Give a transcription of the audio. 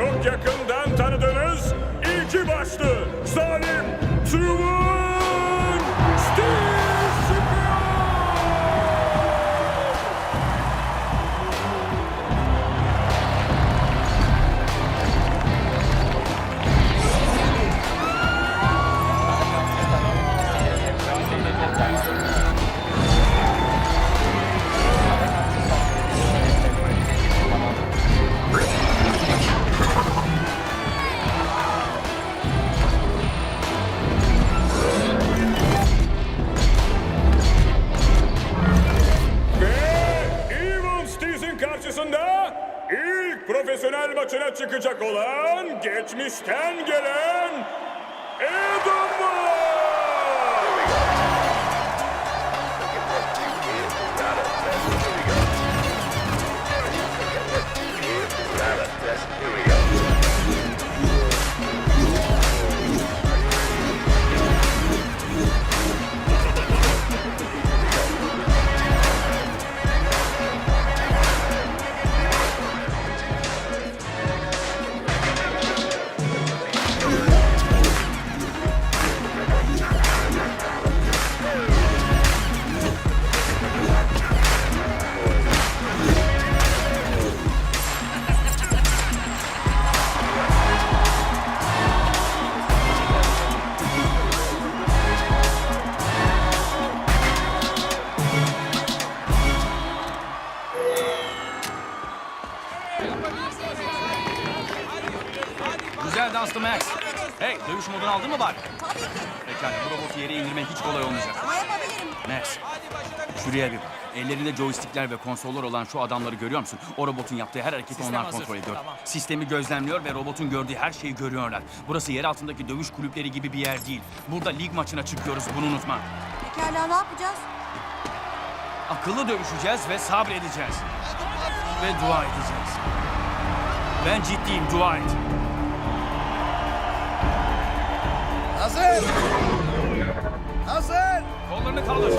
çok yakından tanıdığınız iki başlı Karşısında ilk profesyonel maçına çıkacak olan geçmişten gelen Adam Güzel danstı Max. Hey, dövüş modunu aldın mı bari? Tabii ki. Pekala, bu robotu yere indirmek hiç kolay olmayacak. Ama yapabilirim. Max, şuraya bir bak. Ellerinde joystickler ve konsollar olan şu adamları görüyor musun? O robotun yaptığı her hareketi Sistem onlar hazır. kontrol ediyor. Tamam. Sistemi gözlemliyor ve robotun gördüğü her şeyi görüyorlar. Burası yer altındaki dövüş kulüpleri gibi bir yer değil. Burada lig maçına çıkıyoruz, bunu unutma. Pekala ne yapacağız? Akıllı dövüşeceğiz ve sabredeceğiz. Ve dua edeceğiz. Ben ciddiyim, dua et. Hazır. Hazır. Kollarını kaldır.